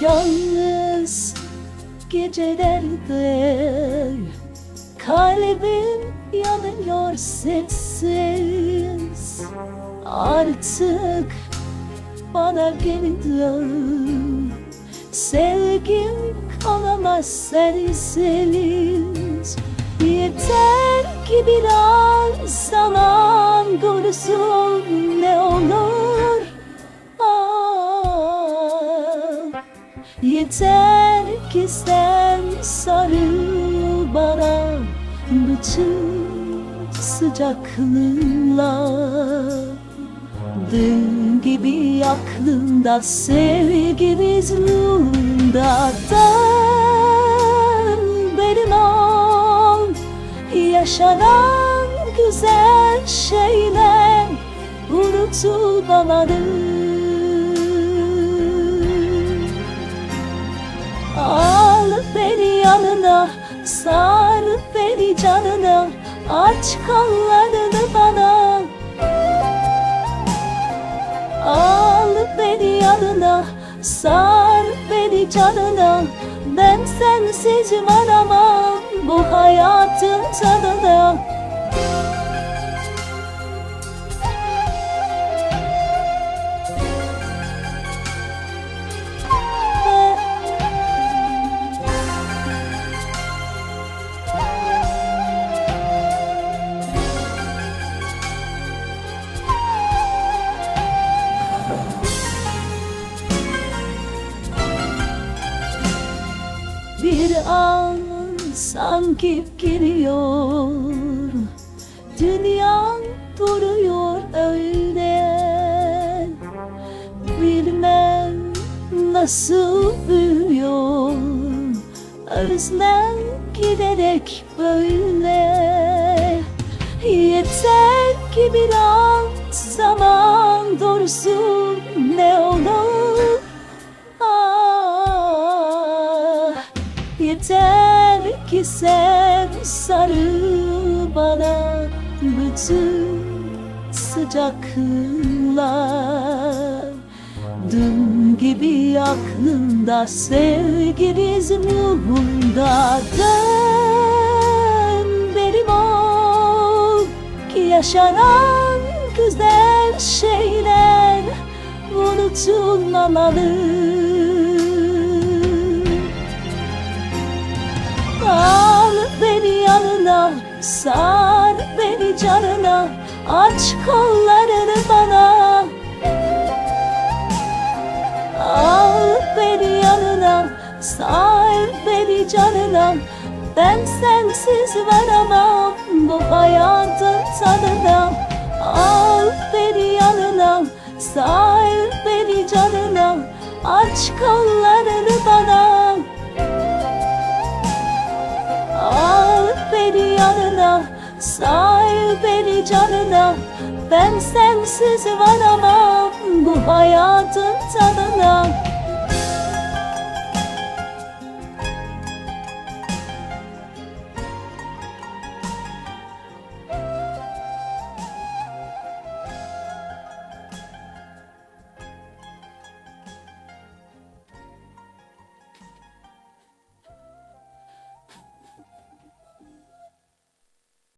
Yalnız gecelerde Kalbim yanıyor sessiz. Artık bana geri dön Sevgim kalamaz sensiz. Yeter ki biraz zaman dursun ne olur Yeter ki sen sarıl bana bütün sıcaklığınla Dün gibi aklımda sevgimiz yolunda Dön benim ol. Yaşanan güzel şeyler unutulmamalı sar beni canına Aç kollarını bana. Al beni yanına, sar beni canına. Ben sensiz varamam bu hayatın tadına Bir an sanki giriyor. Dünya duruyor öyle. Bilmem nasıl büyüyor. Özlem giderek böyle. Yeter ki bir an zaman dursun ne olur yeter ki sen sarıl bana bütün sıcaklıkla Dün gibi aklımda sevgimiz yolunda Dön benim ol ki yaşanan güzel şeyler unutulmamalı Al beni yanına, sar beni canına Aç kollarını bana. Al beni yanına, sar beni canına Ben sensiz varamam bu hayatın tadına. Al beni yanına, sar beni canına Aç kollarını bana sar beni canına Ben sensiz varamam bu hayatın tadına